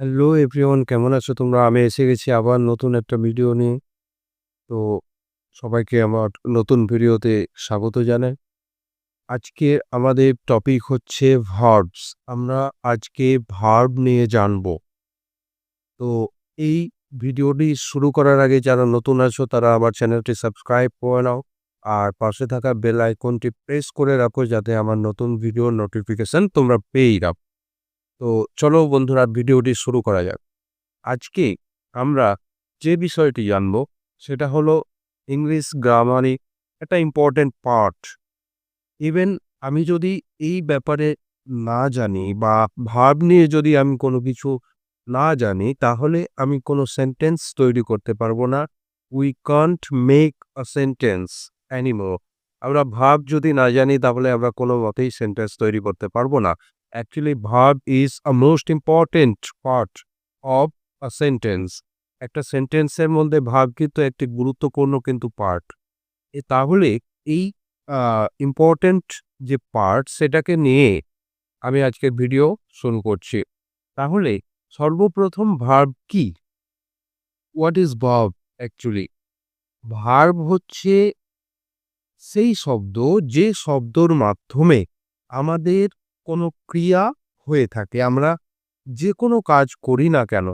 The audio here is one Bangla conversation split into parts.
হ্যালো এভরিওয়ান কেমন আছো তোমরা? আমি এসে গেছি আবার নতুন একটা ভিডিও নিয়ে। তো সবাইকে আমার নতুন ভিডিওতে স্বাগত জানাই। আজকে আমাদের টপিক হচ্ছে ভার্বস। আমরা আজকে ভার্ব নিয়ে জানব। তো এই ভিডিওটি শুরু করার আগে যারা নতুন আছো, তারা আমার চ্যানেলটি সাবস্ক্রাইব করে নাও। আর পাশে থাকা বেল আইকনটি প্রেস করে রাখো, যাতে আমার নতুন ভিডিওর নোটিফিকেশান তোমরা পেয়েই রাখো। তো চলো বন্ধুরা ভিডিওটি শুরু করা যাক। আজকে আমরা যে বিষয়টি জানব সেটা হলো ইংলিশ গ্রামারে একটা ইম্পর্টেন্ট পার্ট। ইভেন আমি যদি এই ব্যাপারে না জানি বা ভাব নিয়ে যদি আমি কোনো কিছু না জানি, তাহলে আমি কোনো সেন্টেন্স তৈরি করতে পারব না। We can't make a sentence অ্যানিমো আমরা ভাব যদি না জানি, তাহলে আমরা কোনো মতেই সেন্টেন্স তৈরি করতে পারব না। Actually verb is a most important part of a sentence. একটা সেন্টেন্সের মধ্যে ভার্ব কিন্তু একটি গুরুত্বপূর্ণ কিন্তু পার্ট। এ তাহলে এই ইম্পর্টেন্ট যে পার্ট সেটাকে নিয়ে আমি আজকের ভিডিও শুরু করছি। তাহলে সর্বপ্রথম ভার্ব কি? What is verb actually? Verb হচ্ছে সেই শব্দ যে শব্দর মাধ্যমে আমাদের কোনো ক্রিয়া হয়ে থাকে। আমরা যে কোনো কাজ করি না কেন,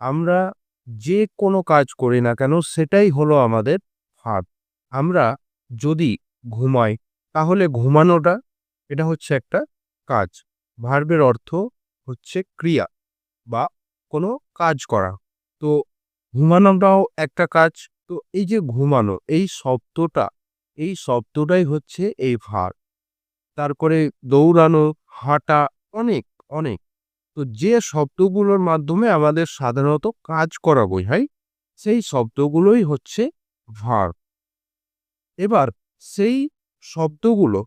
আমরা যে কোনো কাজ করি না কেন সেটাই হলো আমাদের ভার্ব। আমরা যদি ঘুমাই তাহলে ঘুমানোটা এটা হচ্ছে একটা কাজ। ভার্বের অর্থ হচ্ছে ক্রিয়া বা কোনো কাজ করা। তো ঘুমানোটাও একটা কাজ। তো এই যে ঘুমানো এই শব্দটা, এই শব্দটাই হচ্ছে এই ভার্ব। তারপরে দৌড়ানো, হাঁটা অনেক, অনেক। তো যে শব্দগুলোর মাধ্যমে আমাদের সাধারণত কাজ করা বোঝায় সেই শব্দগুলোই হচ্ছে ভার্ব। এবার সেই শব্দগুলো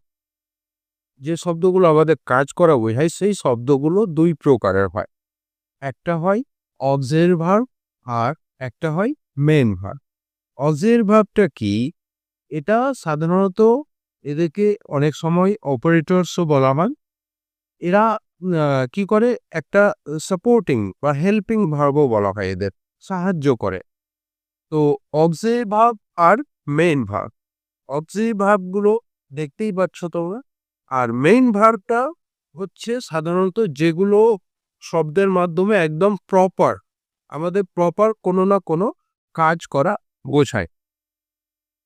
যে শব্দগুলো আমাদের কাজ করা বোঝায় সেই শব্দগুলো দুই প্রকারের হয়। একটা হয় অক্সিলারি ভার্ব আর একটা হয় মেন ভার্ব। অক্সিলারি ভার্বটা কি? এটা সাধারণত এদেরকে অনেক সময় অপারেটরসও বলা হয়। এরা কি করে একটা সাপোর্টিং বা হেল্পিং ভার্বও বলা হয় এদের। সাহায্য করে। তো অক্সিলারি ভার্ব আর মেইন ভার্ব। অক্সিলারি ভার্বগুলো দেখতেই পাচ্ছ তোমরা। আর মেইন ভার্বটা হচ্ছে সাধারণত যেগুলো শব্দের মাধ্যমে একদম প্রপার আমাদের প্রপার কোনো না কোনো কাজ করা বোঝায়।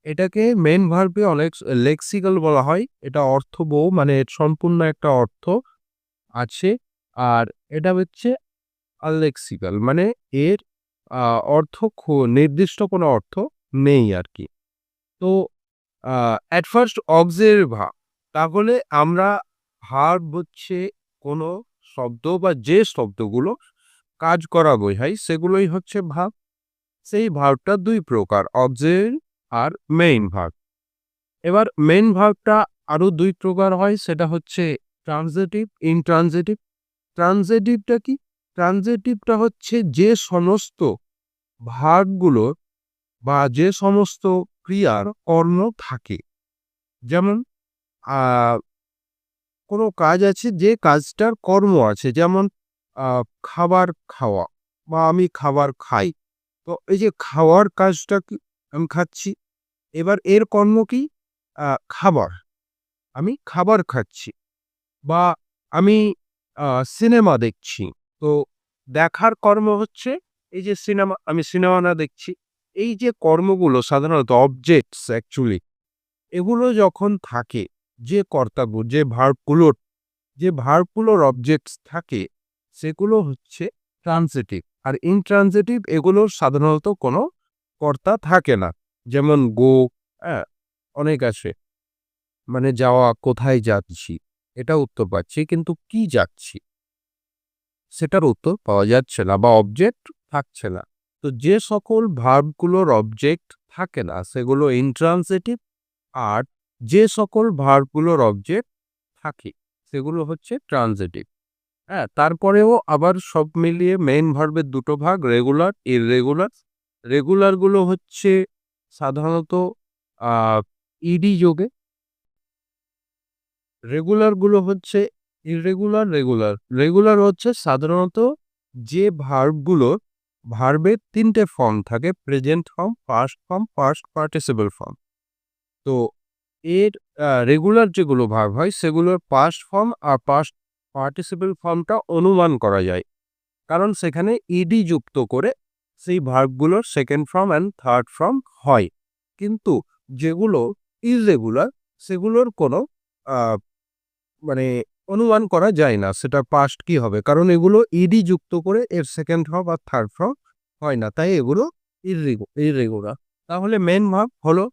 এটাকে মেইন ভার্বে অনেক লেক্সিক্যাল বলা হয়। এটা অর্থবহ মানে সম্পূর্ণ একটা অর্থ আছে। আর এটা হচ্ছে আলেক্সিক্যাল মানে এর অর্থ নির্দিষ্ট কোনো অর্থ নেই আর কি তো এট ফার্স্ট ভার্ব তাহলে আমরা ভার্ব হচ্ছে কোনো শব্দ বা যে শব্দগুলো কাজ করা বোঝায় সেগুলোই হচ্ছে ভাব। সেই ভাবটা দুই প্রকার অক্সিলারি আর মেইন ভাব। এবার মেইন ভাবটা আরও দুই প্রকার হয়, সেটা হচ্ছে ট্রান্সিটিভ, ইনট্রান্সিটিভ। ট্রানজেটিভটা কি? ট্রানজেটিভটা হচ্ছে যে সমস্ত ভার্বগুলোর বা যে সমস্ত ক্রিয়ার কর্ম থাকে। যেমন কোনো কাজ আছে যে কাজটার কর্ম আছে। যেমন খাবার খাওয়া বা আমি খাবার খাই। তো এই যে খাওয়ার কাজটা কি? আমি খাচ্ছি। এবার এর কর্ম কি? খাবার। আমি খাবার খাচ্ছি। বা আমি সিনেমা দেখছি। তো দেখার কর্ম হচ্ছে এই যে সিনেমা আমি সিনেমা না দেখছি। এই যে কর্মগুলো সাধারণত অবজেক্টস অ্যাকচুয়ালি এগুলো যখন থাকে যে কর্তাব্য যে ভার্বগুলোর যে ভার্বগুলোর অবজেক্টস থাকে সেগুলো হচ্ছে ট্রান্সিটিভ। আর ইনট্রান্সিটিভ এগুলোর সাধারণত কোনো কর্তা থাকে না। যেমন গো, হ্যাঁ? অনেক আছে। মানে যাওয়া, কোথায় যাচ্ছি? এটা উত্তর পাচ্ছি কিন্তু কি যাচ্ছি? সেটার উত্তর পাওয়া যাচ্ছে না বা অবজেক্ট থাকছে না। তো যে সকল ভার্বগুলোর অবজেক্ট থাকে না সেগুলো ইনট্রান্সিটিভ আর যে সকল ভার্বগুলোর অবজেক্ট থাকে সেগুলো হচ্ছে ট্রানজেটিভ হ্যাঁ? তারপরেও আবার সব মিলিয়ে মেইন ভার্বের দুটো ভাগ রেগুলার, ইররেগুলার। রেগুলারগুলো হচ্ছে সাধারণত ইডি যোগে। রেগুলারগুলো হচ্ছে ইরেগুলার রেগুলার। রেগুলার হচ্ছে সাধারণত যে ভার্বগুলো ভার্বের তিনটে ফর্ম থাকে present form past form past participle form তো এর রেগুলার যেগুলো ভার্ব হয়, সেগুলোর পাস্ট ফর্ম আর পাস্ট পার্টিসিপল ফর্মটা অনুমান করা যায়। কারণ সেখানে ইডি যুক্ত করে সেই ভার্বগুলোর second form and third form হয়। কিন্তু যেগুলো ইররেগুলার সেগুলোর কোনো মানে অনুমান করা যায় না সেটা পাস্ট কি হবে। কারণ এগুলো ইডি যুক্ত করে এর সেকেন্ড ফর্ম আর থার্ড ফর্ম হয় না। তাই এগুলো ইররেগুলার তাহলে মেন ভাব হলো,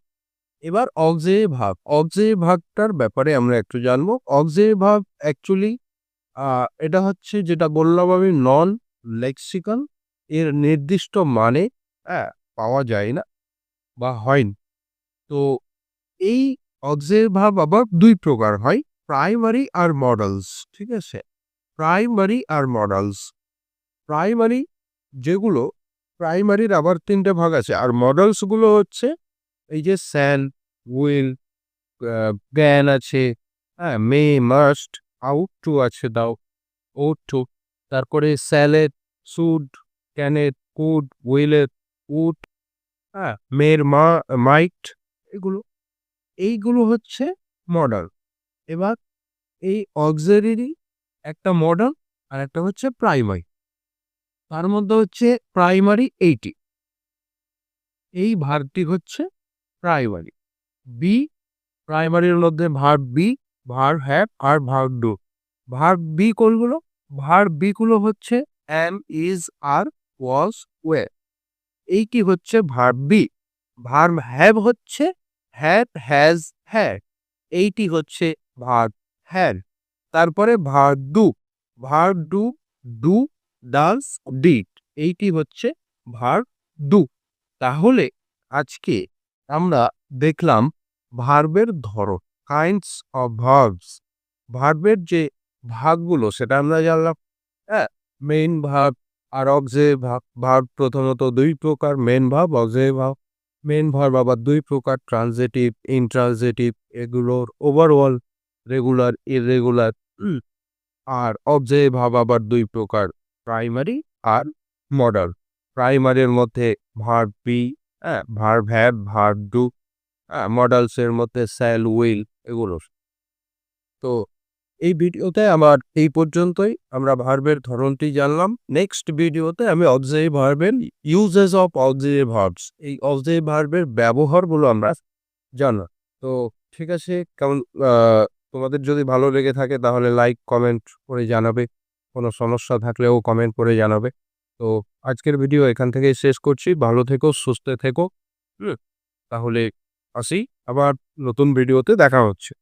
এবার অক্সে ভাব অক্সে ভাবটার ব্যাপারে আমরা একটু জানব। অক্সে ভাব অ্যাকচুয়ালি এটা হচ্ছে যেটা বললাম আমি নন লেক্সিক্যাল এর নির্দিষ্ট মানে হ্যাঁ পাওয়া যায় না বা হয়নি। তো এই অক্সে ভাব আবার দুই প্রকার হয়, প্রাইমারি আর মডেলস, ঠিক আছে? প্রাইমারি আর মডেলস। প্রাইমারি যেগুলো, প্রাইমারির আবার তিনটে ভাগ আছে, আর মডেলসগুলো হচ্ছে এই যে স্যান, উইল জ্ঞান আছে হ্যাঁ মে, মাস্ট আউট টু আছে, দাও আউট টু। তারপরে স্যালেড সুড, ক্যানেট, কুড উইলের উড হ্যাঁ মেয়ের মা, মাইট, এগুলো। এইগুলো হচ্ছে মডেল এবার এই অক্সারি একটা মডেল আর একটা হচ্ছে প্রাইমারি তার মধ্যে হচ্ছে প্রাইমারি এইটি এই ভারটি হচ্ছে প্রাইমারি বি প্রাইমারির মধ্যে ভার বি ভার হ্যাভ আর ভার ডু। ভার বি কোনগুলো? ভার বি গুলো হচ্ছে am is are was were এই কি হচ্ছে? ভার বি ভার হ্যাভ হচ্ছে হ্যাভ হ্যাজ হ্যাড এইটি হচ্ছে ভার হ্যাড তারপরে verb do verb do do does did এইটি হচ্ছে ভার ডু তাহলে আজকে আমরা দেখলাম ভার্বের ধরন কাইন্ডস অফ ভার্বস ভার্বের যে ভাগগুলো, সেটা আমরা জানলাম। হ্যাঁ মেইন ভাগ আর অবজে ভাগ। ভার্ব প্রথমত দুই প্রকার মেন ভাব অবজে ভাব মেন ভার্ব আবার দুই প্রকার ট্রানজেটিভ ইনট্রানজেটিভ এগুলোর ওভারঅল রেগুলার ইরেগুলার আর অবজে ভাব আবার দুই প্রকার প্রাইমারি আর মডাল প্রাইমারির মধ্যে ভার্ব বি হ্যাঁ ভার্ব হ্যাভ ভার্ব ডু হ্যাঁ মডেলসের মধ্যে স্যাল উইল এগুলো তো এই ভিডিওতে আমার এই পর্যন্তই। আমরা ভার্বের ধরনটি জানলাম। নেক্সট ভিডিওতে আমি অবজেই ভার্বের ইউজেস অফ অবজেই ভার্বস এই অবজেই ভার্বের ব্যবহারগুলো আমরা জানলাম। তো ঠিক আছে, কেমন তোমাদের যদি ভালো লেগে থাকে তাহলে লাইক কমেন্ট করে জানাবে। কোনো সমস্যা থাকলেও কমেন্ট করে জানাবে। তো আজকের ভিডিও এখান থেকে শেষ করছি। ভালো থেকো, সুস্থ থেকো। তাহলে আসি আবার নতুন ভিডিওতে দেখা হচ্ছে।